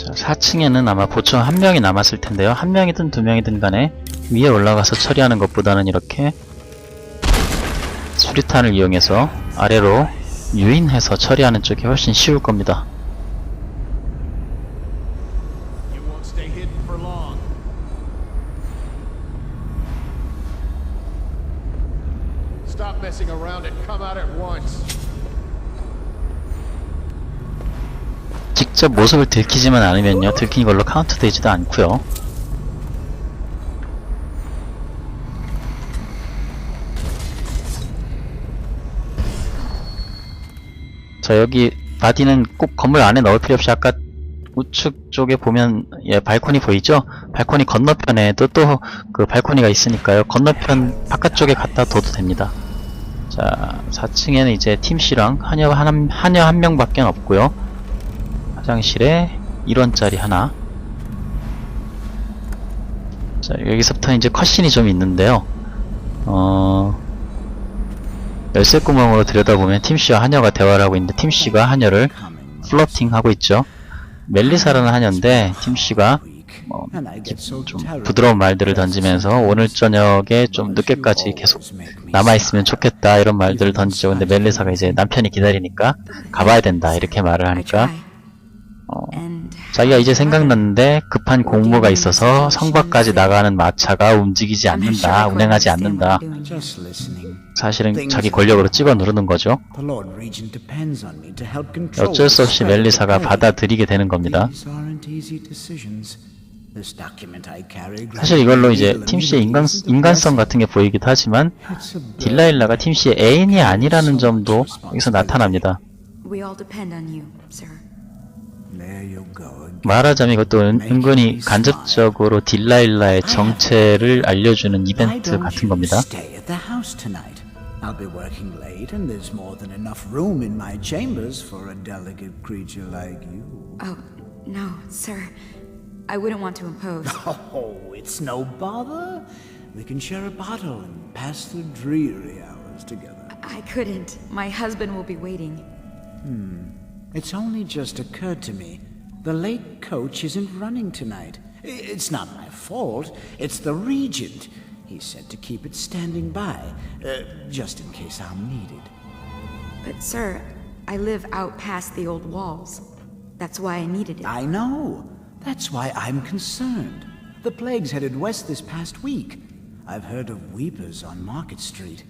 자, 4층에는 아마 보충 한 명이 남았을 텐데요. 한 명이든 두 명이든 간에 위에 올라가서 처리하는 것보다는 이렇게 수리탄을 이용해서 아래로 유인해서 처리하는 쪽이 훨씬 쉬울 겁니다. 직접 모습을 들키지만 않으면요. 들킨 걸로 카운트 되지도 않고요. 자 여기 바디는 꼭 건물 안에 넣을 필요 없이 아까 우측 쪽에 보면 예 발코니 보이죠? 발코니 건너편에도 또 그 발코니가 있으니까요. 건너편 바깥쪽에 갖다 둬도 됩니다. 자 4층에는 이제 팀씨랑 하녀 한, 하녀 한 명밖에 없고요. 화장실에 1원짜리 하나. 자, 여기서부터 이제 컷신이 좀 있는데요. 어, 열쇠 구멍으로 들여다보면 팀씨와 하녀가 대화를 하고 있는데 팀씨가 하녀를 플러팅 하고 있죠. 멜리사라는 하녀인데 팀씨가 뭐, 좀 부드러운 말들을 던지면서 오늘 저녁에 좀 늦게까지 계속 남아있으면 좋겠다 이런 말들을 던지죠. 근데 멜리사가 이제 남편이 기다리니까 가봐야 된다 이렇게 말을 하니까. 어, 자기가 이제 생각났는데 급한 공무가 있어서 성곽까지 나가는 마차가 움직이지 않는다, 운행하지 않는다. 사실은 자기 권력으로 찍어 누르는 거죠. 어쩔 수 없이 멜리사가. 받아들이게 되는 겁니다. 사실 이걸로 이제 팀씨의 인간, 인간성 같은 게 보이기도 하지만 딜라일라가 팀씨의 애인이 아니라는 점도 여기서 나타납니다. 말하자면 이것도 은, 은근히 간접적으로 딜라일라의 정체를 알려주는 이벤트 같은 겁니다. stay at the house tonight? I'll be working late, and there's more than enough room in my chambers for a delicate creature like you. Oh, no, sir. I wouldn't want to impose. Oh, it's no bother. We can share a bottle and pass the dreary hours together. I couldn't. My husband will be waiting. It's only just occurred to me. The late coach isn't running tonight. It's not my fault. It's the regent. He said to keep it standing by, uh, just in case I'm needed. But, sir, I live out past the old walls. That's why I needed it. I know. That's why I'm concerned. The plague's headed west this past week. I've heard of weepers on Market Street,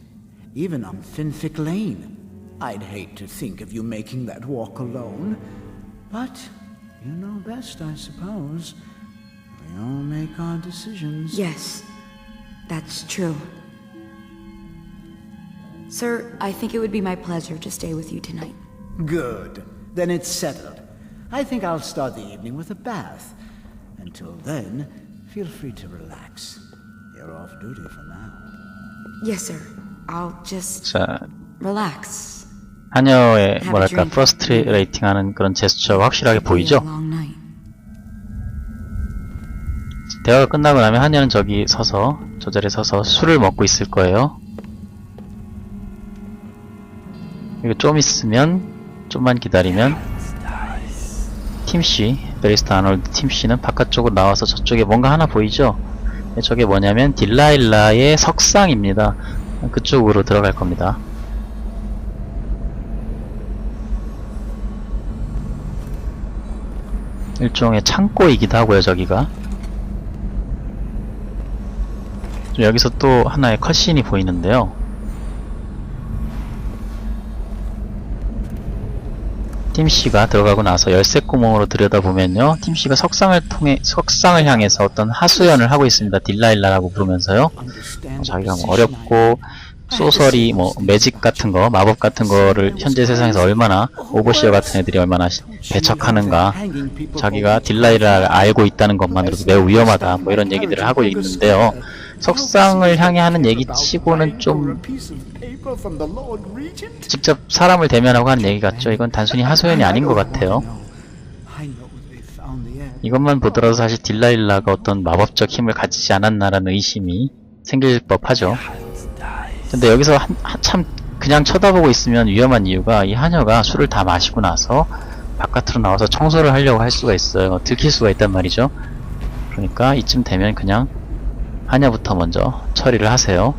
even on Finfick Lane. I'd hate to think of you making that walk alone, but you know best, I suppose. We all make our decisions. Yes, that's true. Sir, I think it would be my pleasure to stay with you tonight. Good. Then it's settled. I think I'll start the evening with a bath. Until then, feel free to relax. You're off duty for now. Yes, sir. I'll just 자, relax. 하녀의 뭐랄까 drink. 프러스트레이팅 하는 그런 제스처가 확실하게 a 보이죠? 대화가 끝나고 나면 하녀는 저기 서서 저 자리에 서서 술을 먹고 있을 거예요. 그리고 좀 있으면 좀만 기다리면 팀씨 베리스타 아놀드 팀씨는 바깥쪽으로 나와서 저쪽에 뭔가 하나 보이죠? 네, 저게 뭐냐면 딜라일라의 석상입니다. 그쪽으로 들어갈 겁니다. 일종의 창고이기도 하고요, 저기가. 좀 여기서 또 하나의 컷신이 보이는데요. 팀씨가 들어가고 나서 열쇠 구멍으로 들여다보면요. 팀씨가 석상을 통해 석상을 향해서 어떤 하소연을 하고 있습니다. 딜라일라라고 부르면서요. 어, 자기가 뭐 어렵고 소설이 뭐 매직 같은 거, 마법 같은 거를 현재 세상에서 얼마나 오버시어 같은 애들이 얼마나 시- 배척하는가. 자기가 딜라일라를 알고 있다는 것만으로도 매우 위험하다. 뭐 이런 얘기들을 하고 있는데요. 석상을 향해 하는 얘기 치고는 좀 직접 사람을 대면하고 하는 얘기 같죠. 이건 단순히 하소연이 아닌 것 같아요. 이것만 보더라도 사실 딜라일라가 어떤 마법적 힘을 가지지 않았나라는 의심이 생길 법하죠. 근데 여기서 한, 한참 그냥 쳐다보고 있으면 위험한 이유가 이 하녀가 술을 다 마시고 나서 바깥으로 나와서 청소를 하려고 할 수가 있어요. 들킬 수가 있단 말이죠. 그러니까 이쯤 되면 그냥 하냐부터 먼저 처리를 하세요.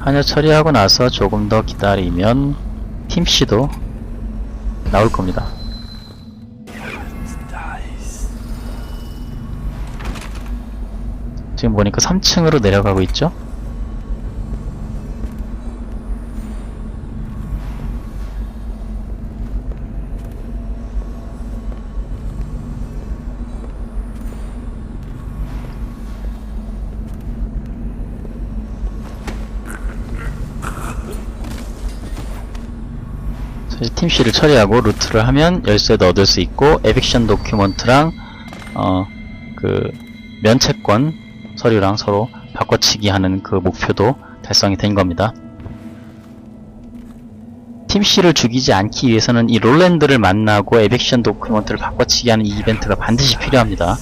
하냐 처리하고 나서 조금 더 기다리면 팀씨도 나올 겁니다. 지금 보니까 3층으로 내려가고 있죠? 팀C를 처리하고 루트를 하면 열쇠도 얻을 수 있고 에빅션 도큐먼트랑 어 그 면책권 서류랑 서로 바꿔치기 하는 그 목표도 달성이 된 겁니다. 팀C를 죽이지 않기 위해서는 이 롤랜드를 만나고 에빅션 도큐먼트를 바꿔치기 하는 이 이벤트가 반드시 필요합니다.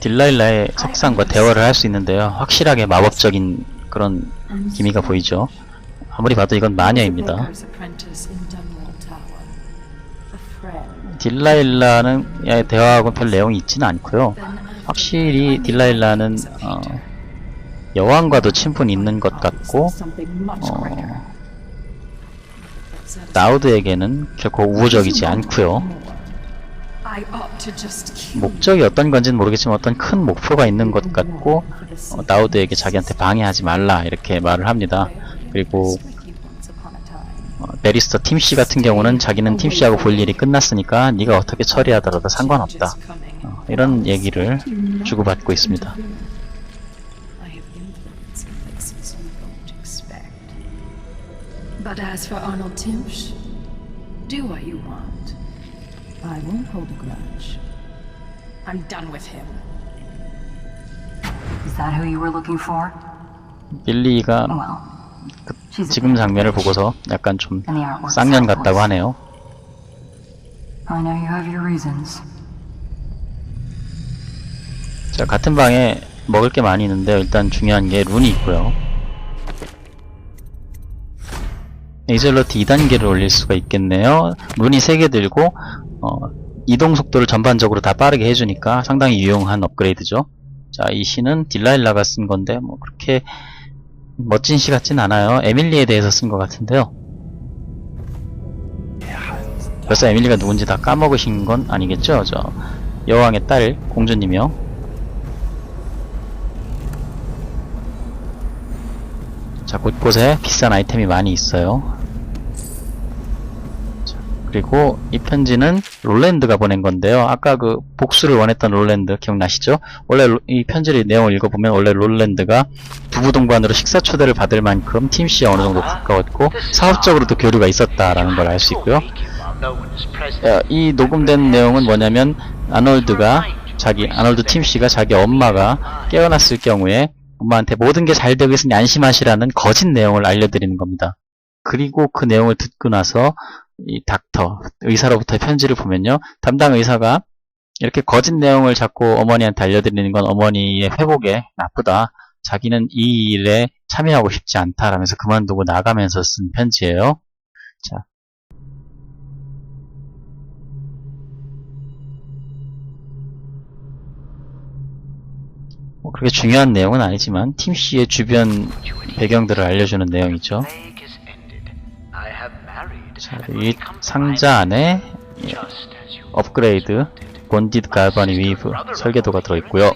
딜라일라의 석상과 대화를 할 수 있는데요. 확실하게 마법적인 그런 기미가 보이죠. 아무리 봐도 이건 마녀입니다. 딜라일라는 의 대화하고 별 내용이 있지는 않고요. 확실히 딜라일라는 어, 여왕과도 친분이 있는 것 같고 어. 나우드에게는 결코 우호적이지 않고요. 목적이 어떤 건지는 모르겠지만 어떤 큰 목표가 있는 것 같고 어, 나우드에게 자기한테 방해하지 말라 이렇게 말을 합니다. 그리고 베리스터 팀씨 같은 경우는 자기는 팀씨하고 볼 일이 끝났으니까 네가 어떻게 처리하더라도 상관없다. 어, 이런 얘기를 주고받고 있습니다. I have influence in places you won't expect. But as for Arnold Timsh, do what you want. I won't hold a grudge. I'm done with him. Is that who you were looking for? 릴리가 지금 장면을 보고서 약간 좀 쌍년 같다고. 하네요. 자, 같은 방에 먹을 게 많이 있는데요. 일단 중요한 게 룬이 있고요. 에이젤러트 2단계를 올릴 수가 있겠네요. 룬이 3개 들고 어, 이동 속도를 전반적으로 다 빠르게 해주니까 상당히 유용한 업그레이드죠. 자, 이 시는 딜라일라가 쓴 건데 뭐 그렇게 멋진 시 같진 않아요. 에밀리에 대해서 쓴 것 같은데요. 벌써 에밀리가 누군지 다 까먹으신 건 아니겠죠? 저 여왕의 딸 공주님이요. 자, 곳곳에 비싼 아이템이 많이 있어요. 자, 그리고 이 편지는 롤랜드가 보낸 건데요. 아까 그 복수를 원했던 롤랜드 기억나시죠? 원래 로- 이 편지의 내용을 읽어보면 원래 롤랜드가 부부 동반으로 식사 초대를 받을 만큼 팀씨에 어느 정도 가까웠고 사업적으로도 교류가 있었다라는 걸 알 수 있고요. 야, 이 녹음된 내용은 뭐냐면 아놀드가 자기 아놀드 팀 씨가 자기 엄마가 깨어났을 경우에 엄마한테 모든 게 잘 되고 있으니 안심하시라는 거짓 내용을 알려드리는 겁니다. 그리고 그 내용을 듣고 나서 이 닥터 의사로부터 편지를 보면요 담당 의사가 이렇게 거짓 내용을 자꾸 어머니한테 알려드리는 건 어머니의 회복에 나쁘다. 자기는 이 일에 참여하고 싶지 않다라면서 그만두고 나가면서 쓴 편지예요. 자, 뭐 그렇게 중요한 내용은 아니지만 팀 씨의 주변 배경들을 알려주는 내용이죠. 자, 이 상자 안에 예, 업그레이드 본디드 갈바니 위브 설계도가 들어있고요.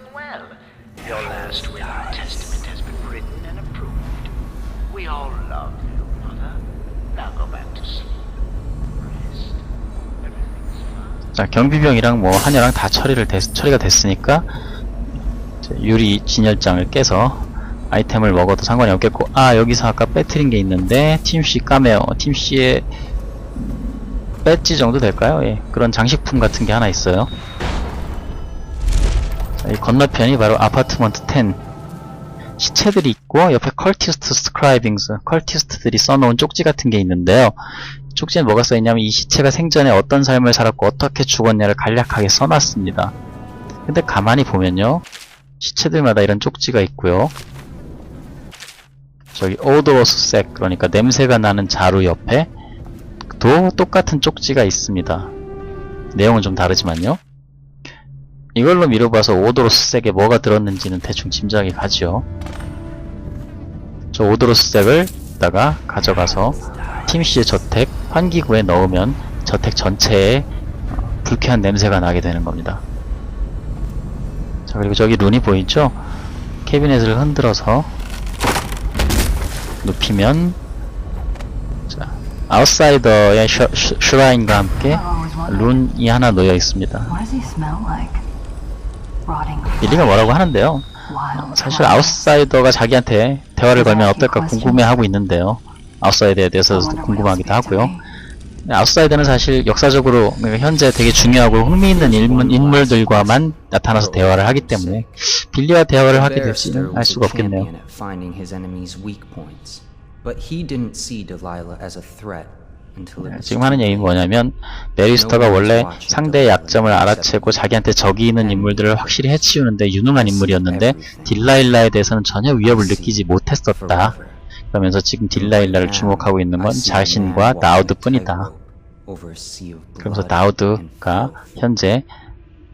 자, 경비병이랑 뭐 한여랑 다 처리를 됐, 처리가 됐으니까 유리 진열장을 깨서 아이템을 먹어도 상관이 없겠고 아 여기서 아까 빼트린 게 있는데 팀C 까메오 팀C의 배지 정도 될까요? 예, 그런 장식품 같은 게 하나 있어요. 자, 이 건너편이 바로 아파트먼트 10 시체들이 있고 옆에 컬티스트 스크라이빙스 컬티스트들이 써놓은 쪽지 같은 게 있는데요. 쪽지에 뭐가 써있냐면 이 시체가 생전에 어떤 삶을 살았고 어떻게 죽었냐를 간략하게 써놨습니다. 근데 가만히 보면요. 시체들마다 이런 쪽지가 있고요. 저기 오도로스 색 그러니까 냄새가 나는 자루 옆에 도 똑같은 쪽지가 있습니다. 내용은 좀 다르지만요. 이걸로 미뤄봐서 오도로스 색에 뭐가 들었는지는 대충 짐작이 가지요. 저 오도로스 색을 다가 가져가서 팀씨의 저택 환기구에 넣으면 저택 전체에 어, 불쾌한 냄새가 나게 되는 겁니다. 자 그리고 저기 룬이 보이죠? 캐비넷을 흔들어서 눕히면 자 아웃사이더의 슈, 슈, 슈라인과 함께 룬이 하나 놓여 있습니다. 빌리가 뭐라고 하는데요. 사실. 아웃사이더가 자기한테 대화를 걸면 어떨까 궁금해하고 있는데요. 아웃사이더에 대해서도 궁금하기도 하고요. me. 아웃사이더는 사실 역사적으로 그러니까 현재 되게 중요하고 흥미있는 인물, 인물 들과만 나타나서 대화를 하기 때문에 빌리와 대화를 하게 될지는 알 수가 없겠네요. But he didn't see Delilah as a threat 네, 지금 하는 얘기는. 뭐냐면 메리스터가 원래 상대의 약점을 알아채고 자기한테 적이 있는 인물들을 확실히 해치우는데 유능한 인물이었는데 딜라일라에 대해서는 전혀 위협을 느끼지 못했었다. 그러면서 지금 딜라일라를 주목하고 있는 건 자신과 나우드 뿐이다. 그러면서 나우드가 현재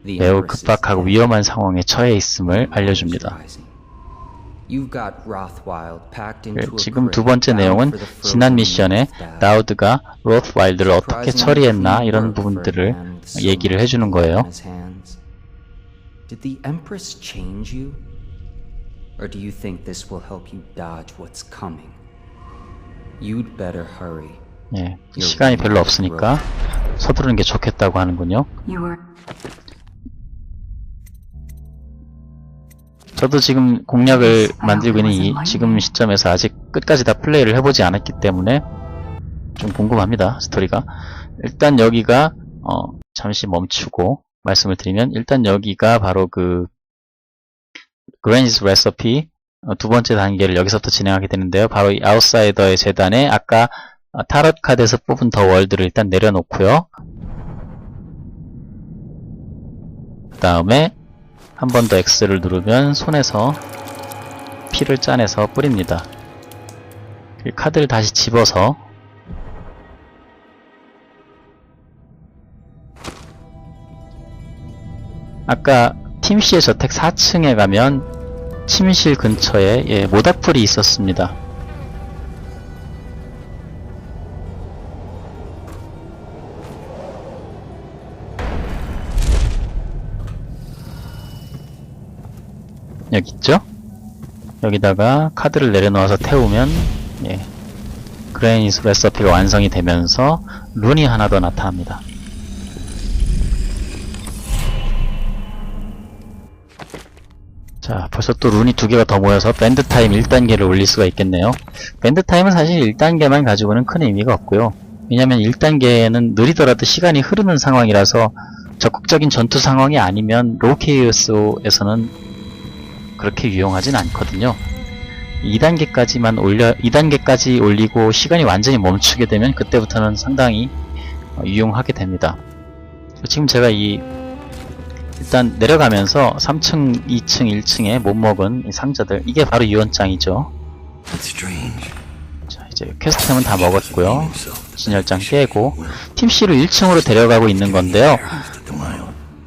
매우 급박하고 위험한 상황에 처해 있음을 알려줍니다. 그 지금 두 번째 내용은 지난 미션에 나우드가 로스와일드를 어떻게 처리했나 이런 부분들을 얘기를 해주는 거예요. Did the Empress change you? Or do you think this will help you dodge what's coming? You'd better hurry. 예, 시간이 별로 없으니까 서두르는 게 좋겠다고 하는군요. 저도 지금 공략을 만들고 있는 이 지금 시점에서 아직 끝까지 다 플레이를 해보지 않았기 때문에 좀 궁금합니다 스토리가. 일단 여기가 어 잠시 멈추고 말씀을 드리면 일단 여기가 바로 그 그랜지스 레시피 어, 두 번째 단계를 여기서부터 진행하게 되는데요. 바로 이 아웃사이더의 재단에 아까 어, 타럿 카드에서 뽑은 더 월드를 일단 내려놓고요. 그 다음에 한 번 더 X를 누르면 손에서 피를 짜내서 뿌립니다. 그 카드를 다시 집어서 아까 팀씨의 저택 4층에 가면 침실 근처에 예, 모닥불이 있었습니다. 여기 있죠? 여기다가 카드를 내려놓아서 태우면 예, 그레이니스 레서피가 완성이 되면서 룬이 하나 더 나타납니다. 자, 벌써 또 룬이 두 개가 더 모여서 밴드 타임 1단계를 올릴 수가 있겠네요. 밴드 타임은 사실 1단계만 가지고는 큰 의미가 없고요. 왜냐면 1단계는 느리더라도 시간이 흐르는 상황이라서 적극적인 전투 상황이 아니면 로케이어스에서는 그렇게 유용하진 않거든요. 2단계까지만 올려 2단계까지 올리고 시간이 완전히 멈추게 되면 그때부터는 상당히 어, 유용하게 됩니다. 지금 제가 이 일단 내려가면서 3층, 2층, 1층에 못 먹은 이 상자들 이게 바로 유언장이죠. 자 이제 퀘스트템은 다 먹었고요. 진열장 깨고 팀 C를 1층으로 데려가고 있는 건데요.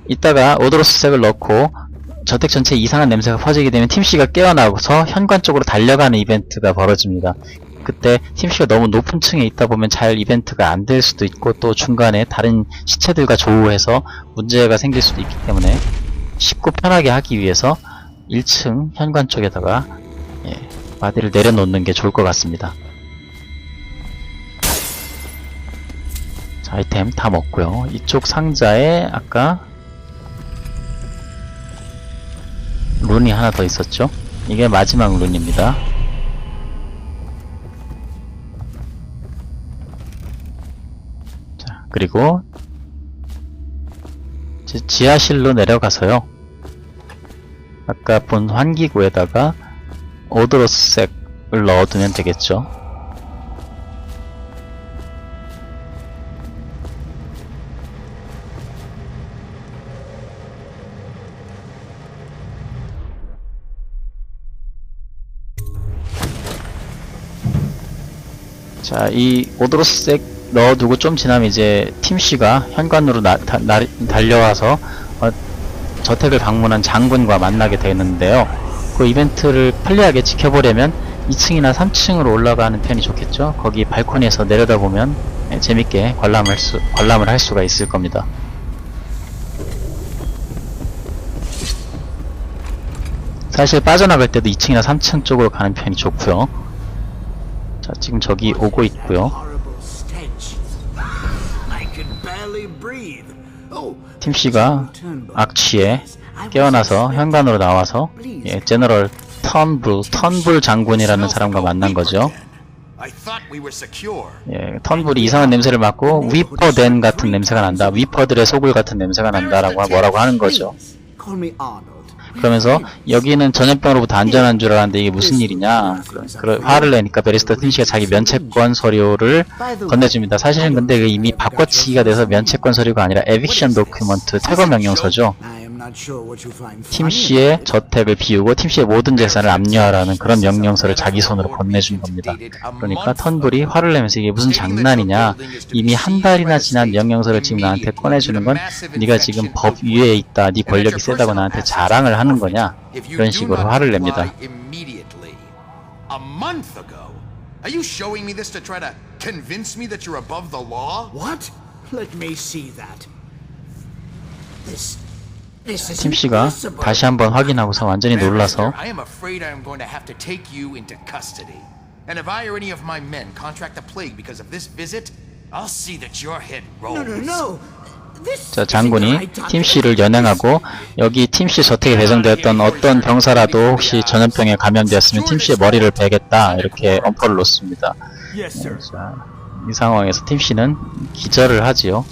이따가 오도로스 색을 넣고 저택 전체에 이상한 냄새가 퍼지게 되면 팀씨가 깨어나고서 현관 쪽으로 달려가는 이벤트가 벌어집니다. 그때 팀씨가 너무 높은 층에 있다 보면 잘 이벤트가 안 될 수도 있고 또 중간에 다른 시체들과 조우해서 문제가 생길 수도 있기 때문에 쉽고 편하게 하기 위해서 1층 현관 쪽에다가 예, 바디를 내려놓는 게 좋을 것 같습니다. 자, 아이템 다 먹고요. 이쪽 상자에 아까 룬이 하나 더 있었죠? 이게 마지막 룬입니다. 자, 그리고 지- 지하실로 내려가서요. 아까 본 환기구에다가 오드로스색을 넣어두면 되겠죠. 자, 이 오드로스색 넣어두고 좀 지나면 이제 팀씨가 현관으로 나- 다- 나- 달려와서 어, 저택을 방문한 장군과 만나게 되는데요. 그 이벤트를 편리하게 지켜보려면 2층이나 3층으로 올라가는 편이 좋겠죠. 거기 발코니에서 내려다보면 예, 재밌게 관람할 수, 관람을 할 수가 있을 겁니다. 사실 빠져나갈 때도 2층이나 3층 쪽으로 가는 편이 좋고요. 자, 지금 저기 오고 있고요. 팀씨가 악취에 깨어나서 현관으로 나와서 예, 제너럴 턴불, 턴불 장군이라는 사람과 만난 거죠. 예, 턴불이 이상한 냄새를 맡고 위퍼덴 같은 냄새가 난다. 위퍼들의 소굴 같은 냄새가 난다라고 뭐라고 하는 거죠. 그러면서 여기는 전염병으로부터 안전한 줄 알았는데 이게 무슨 일이냐. 그, 그 화를 내니까 베리스타 팀씨가 자기 면책권 서류를 건네줍니다. 사실은 근데 그 이미 바꿔치기가 돼서 면책권 서류가 아니라 에빅션 도큐먼트 퇴거 명령서죠 팀씨의 저택을 비우고 팀씨의 모든 재산을 압류하라는 그런 명령서를 자기 손으로 건네준 겁니다 그러니까 턴불이 화를 내면서 이게 무슨 장난이냐 이미 한 달이나 지난 명령서를 지금 나한테 꺼내주는 건 네가 지금 법 위에 있다 네 권력이 세다고 나한테 자랑을 하는 거냐 If you 이런 식으로 화를 냅니다 Immediately. A month ago. Are you showing me this to try to convince me that you're above the law? What? Let me see that. This. 팀씨가. 다시 한번 확인하고서 완전히 놀라서. And if I or any of my men contract the plague because of this visit, I'll see that your head rolls. No, no, no. This 자 장군이. 팀씨를 연행하고 여기 팀씨 저택에 배정되었던 어떤 병사라도 혹시 전염병에 감염되었으면 팀씨의 머리를 베겠다 이렇게 엄포를 놓습니다 Yes, sir. 자, 이 상황에서 팀씨는 기절을 하지요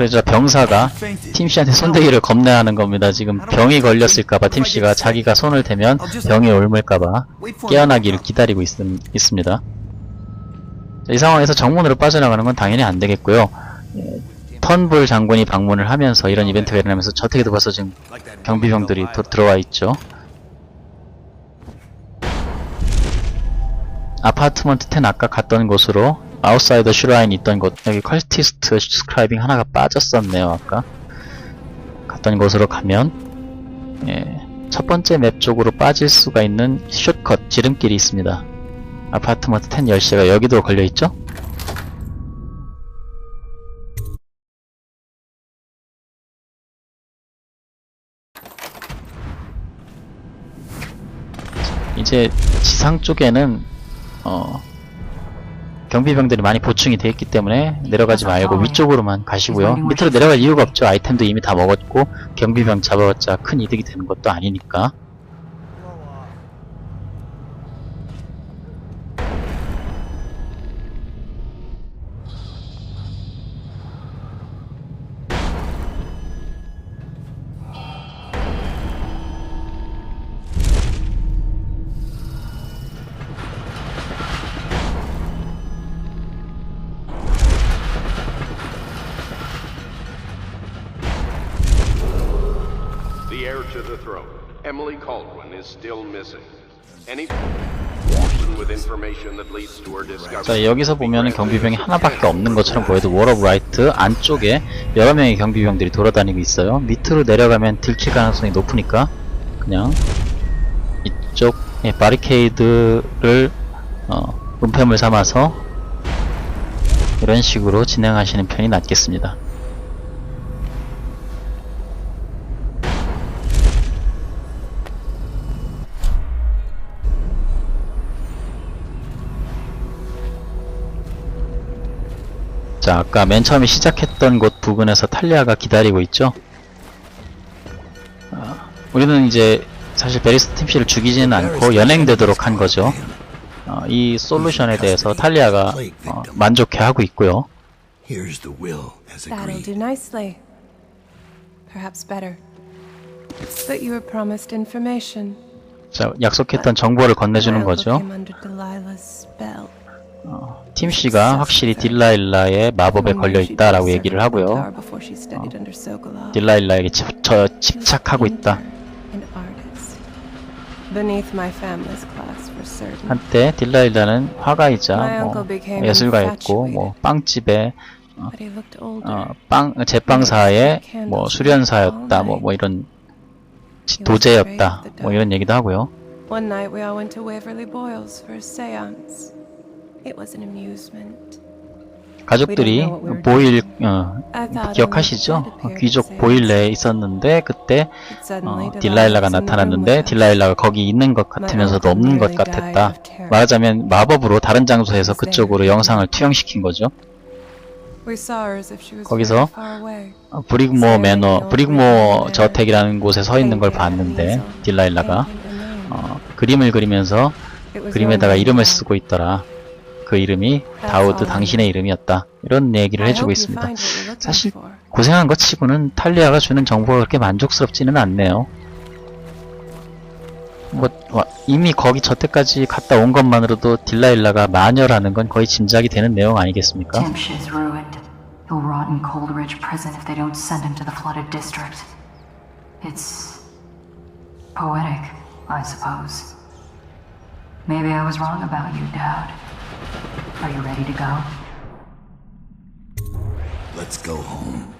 그러자 병사가 팀씨한테 손대기를 겁내하는 겁니다. 지금 병이 걸렸을까봐 팀씨가 자기가 손을 대면 병이 옮을까봐 깨어나기를 기다리고 있, 있습니다. 자, 이 상황에서 정문으로 빠져나가는 건 당연히 안 되겠고요. 예, 턴불 장군이 방문을 하면서 이런 이벤트가 일어나면서 저택에도 벌써 지금 경비병들이 도- 들어와 있죠. 아파트먼트 10 아까 갔던 곳으로 아웃사이더 슈라인이 있던 곳 여기 컬티스트 스크라이빙 하나가 빠졌었네요 아까. 갔던 곳으로 가면 예, 첫 번째 맵 쪽으로 빠질 수가 있는 숏컷 지름길이 있습니다. 아파트먼트 10 열쇠가 여기도 걸려있죠? 이제 지상 쪽에는 어 경비병들이 많이 보충이 되어 있기 때문에 내려가지 말고 위쪽으로만 가시고요. 밑으로 내려갈 이유가 없죠. 아이템도 이미 다 먹었고 경비병 잡아봤자 큰 이득이 되는 것도 아니니까. Emily Caldwin, is still missing. Any person with information that leads to her discovery. 자 여기서 보면은 경비병이 하나밖에 없는 것처럼 보여도 월 오브 라이트 안쪽에 여러 명의 경비병들이 돌아다니고 있어요. 밑으로 내려가면 들킬 가능성이 높으니까 그냥 이쪽 예, 바리케이드를 어, 은폐물 삼아서 이런 식으로 진행하시는 편이 낫겠습니다. 자, 아까 맨 처음에 시작했던 곳 부근에서 탈리아가 기다리고 있죠? 아, 우리는 이제 사실 베리스 팀씨를 죽이지는 않고 연행되도록 한 거죠. 어, 이 솔루션에 대해서 탈리아가 어, 만족해하고 있고요. 자, 약속했던 정보를 건네주는 거죠. 팀씨가 확실히 딜라일라의 마법에 One 걸려 year she 있다라고 took 얘기를 하고요. Sokolov. 딜라일라에게 집, 저, 집착하고 있다. 한때 딜라일라는 화가이자 뭐 예술가였고 뭐. 빵집에. 어, 빵 제빵사의 뭐 수련사였다 뭐 뭐 이런 지- 도제였다 뭐 이런 얘기도 하고요. One night we all went to Waverly Boyles for a séance. 가족들이 보일 어, 기억하시죠? 어, 귀족 보일내에 있었는데 그때 어, 딜라일라가 나타났는데. 딜라일라가 거기 있는 것 같으면서도 없는 것 같았다. 말하자면 마법으로 다른 장소에서 그쪽으로 영상을 투영시킨 거죠. 거기서. 어, 브리그모 매너, 브리그모 저택이라는 곳에 서 있는 걸 봤는데 딜라일라가 어, 그림을 그리면서 그림에다가 이름을 쓰고 있더라. 그 이름이 다우드 당신의 이름이었다. 이런 얘기를 해주고 있습니다. 사실. 고생한 것 치고는 탈리아가 주는 정보가 그렇게 만족스럽지는 않네요. 뭐 와, 이미 거기 저때까지 갔다 온 것만으로도 딜라일라가 마녀라는 건 거의 짐작이 되는 내용 아니겠습니까? Timsh is ruined. He'll rot in Coldridge Prison if they don't send him to the flooded district. It's poetic, I suppose. Maybe I was wrong about you, Dad. Are you ready to go? Let's go home.